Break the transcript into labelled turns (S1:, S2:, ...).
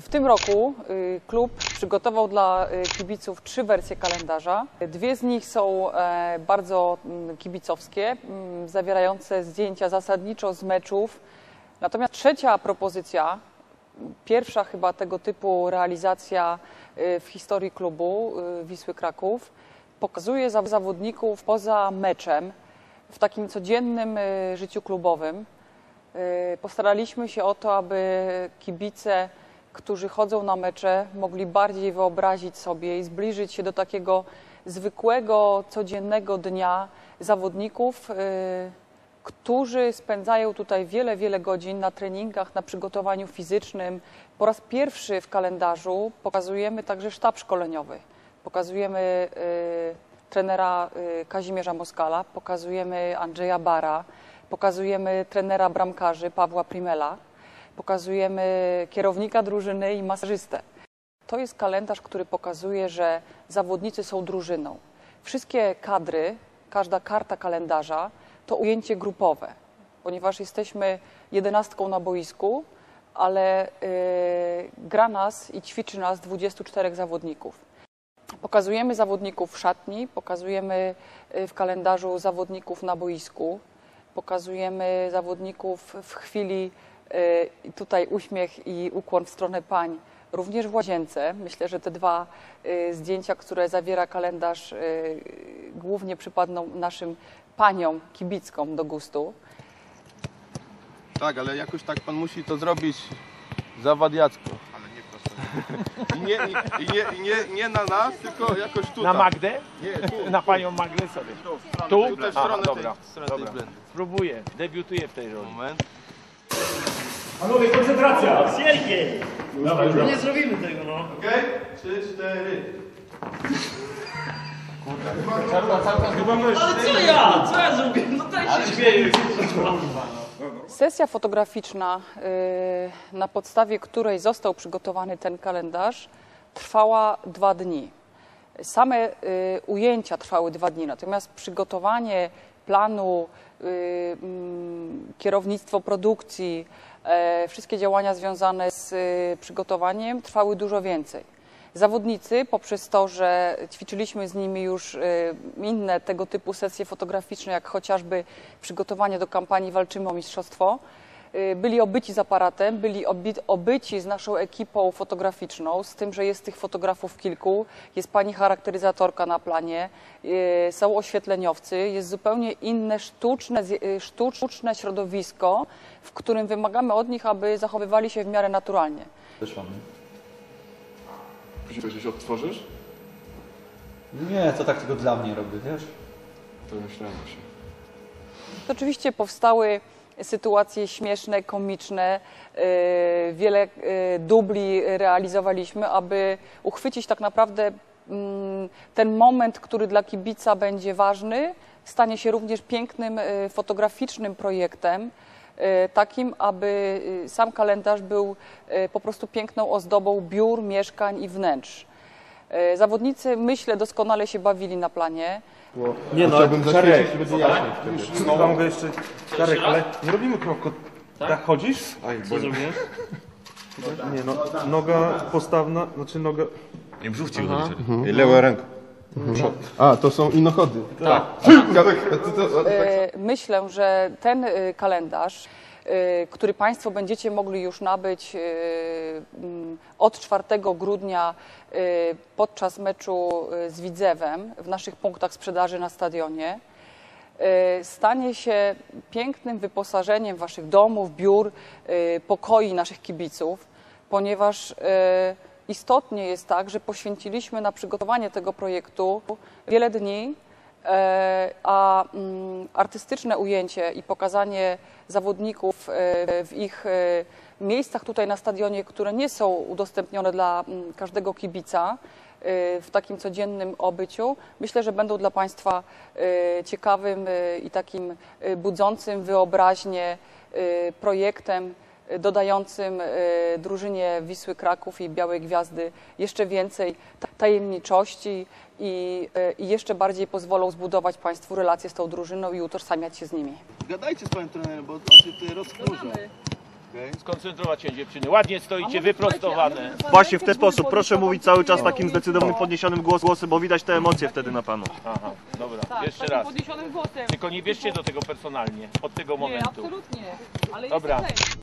S1: W tym roku y, klub przygotował dla y, kibiców trzy wersje kalendarza. Dwie z nich są e, bardzo mm, kibicowskie, mm, zawierające zdjęcia zasadniczo z meczów. Natomiast trzecia propozycja, pierwsza chyba tego typu realizacja y, w historii klubu y, Wisły Kraków, pokazuje za- zawodników poza meczem, w takim codziennym życiu klubowym. Postaraliśmy się o to, aby kibice, którzy chodzą na mecze, mogli bardziej wyobrazić sobie i zbliżyć się do takiego zwykłego, codziennego dnia zawodników, y, którzy spędzają tutaj wiele, wiele godzin na treningach, na przygotowaniu fizycznym. Po raz pierwszy w kalendarzu pokazujemy także sztab szkoleniowy. Pokazujemy y, trenera y, Kazimierza Moskala, pokazujemy Andrzeja Bara, pokazujemy trenera bramkarzy Pawła Primela, pokazujemy kierownika drużyny i masażystę. To jest kalendarz, który pokazuje, że zawodnicy są drużyną. Wszystkie kadry, każda karta kalendarza to ujęcie grupowe, ponieważ jesteśmy jedenastką na boisku, ale y, gra nas i ćwiczy nas 24 zawodników. Pokazujemy zawodników w szatni, pokazujemy y, w kalendarzu zawodników na boisku, pokazujemy zawodników w chwili, tutaj uśmiech i ukłon w stronę pań, również w łazience. Myślę, że te dwa y, zdjęcia, które zawiera kalendarz, y, głównie przypadną naszym paniom kibickom do gustu.
S2: Tak, ale jakoś tak pan musi to zrobić zawadiacko. Ale nie prosto. I nie, i, nie, i nie, nie na nas, tylko jakoś tutaj.
S3: Na Magdę?
S2: Nie, tu.
S3: Na panią Magdę sobie.
S2: Tu?
S3: Tu?
S2: Tutaj w
S3: A,
S2: stronę
S3: dobra,
S2: tej, w stronę tej
S3: dobra.
S2: blendy.
S3: Spróbuję, debiutuję w tej roli.
S2: Moment.
S4: Panowie, koncentracja!
S5: Siergiej!
S4: Dobra,
S5: No nie zrobimy tego, no.
S2: Okej? Trzy, cztery.
S5: Ale co ja? Co ja zrobię? No daj się śmieję.
S1: Sesja fotograficzna, y, na podstawie której został przygotowany ten kalendarz, trwała dwa dni. Same y, ujęcia trwały dwa dni, natomiast przygotowanie planu, y, mm, kierownictwo produkcji, e, wszystkie działania związane z y, przygotowaniem trwały dużo więcej. Zawodnicy, poprzez to, że ćwiczyliśmy z nimi już y, inne tego typu sesje fotograficzne, jak chociażby przygotowanie do kampanii Walczymy o Mistrzostwo, byli obyci z aparatem, byli obyci z naszą ekipą fotograficzną, z tym, że jest tych fotografów kilku, jest pani charakteryzatorka na planie, y, są oświetleniowcy, jest zupełnie inne sztuczne, y, sztuczne środowisko, w którym wymagamy od nich, aby zachowywali się w miarę naturalnie.
S6: Też mamy.
S7: Później coś odtworzysz?
S6: Nie, to tak tylko dla mnie robię, wiesz?
S7: To myślałem właśnie.
S1: To oczywiście powstały sytuacje śmieszne, komiczne. yy, Wiele yy, dubli realizowaliśmy, aby uchwycić tak naprawdę mm, ten moment, który dla kibica będzie ważny, stanie się również pięknym yy, fotograficznym projektem. Takim, aby sam kalendarz był po prostu piękną ozdobą biur, mieszkań i wnętrz. Yy, Zawodnicy, myślę, doskonale się bawili na planie.
S4: Nie no,
S7: Chciałbym
S4: Czarek,
S7: zaświecić, jaśniej wtedy.
S4: chyba mogę jeszcze... Czarek, ale nie robimy kroku... Tak chodzisz?
S7: Aj,
S5: Co zrobisz?
S4: Nie no, noga postawna, znaczy noga...
S8: Nie brzuch ci uderzyć.
S7: Lewa ręka. A, to są inochody. Tak.
S1: E, Myślę, że ten e, kalendarz, e, który Państwo będziecie mogli już nabyć e, od 4 grudnia e, podczas meczu e, z Widzewem w naszych punktach sprzedaży na stadionie, e, stanie się pięknym wyposażeniem Waszych domów, biur, pokoi naszych kibiców, ponieważ istotnie jest tak, że poświęciliśmy na przygotowanie tego projektu wiele dni, a mm, artystyczne ujęcie i pokazanie zawodników w ich miejscach tutaj na stadionie, które nie są udostępnione dla mm, każdego kibica e, w takim codziennym obyciu, myślę, że będą dla Państwa e, ciekawym e, i takim budzącym wyobraźnię projektem dodającym drużynie Wisły Kraków i Białej Gwiazdy jeszcze więcej ta- tajemniczości i, i jeszcze bardziej pozwolą zbudować Państwu relacje z tą drużyną i utożsamiać się z nimi.
S2: Gadajcie z panem trenerem, bo on się tutaj rozkurza.
S3: Skoncentrować się dziewczyny. Ładnie stoicie, wyprostowane.
S9: Właśnie w ten sposób. Proszę mówić cały czas takim zdecydowanym, podniesionym głos- głosem, bo widać te emocje wtedy na panu.
S3: Aha, dobra,
S10: Tak,
S3: jeszcze raz.
S10: podniesionym głosem.
S3: Tylko nie bierzcie do tego personalnie, od tego
S10: Nie,
S3: momentu.
S10: absolutnie. Ale
S3: Dobra.
S10: okej.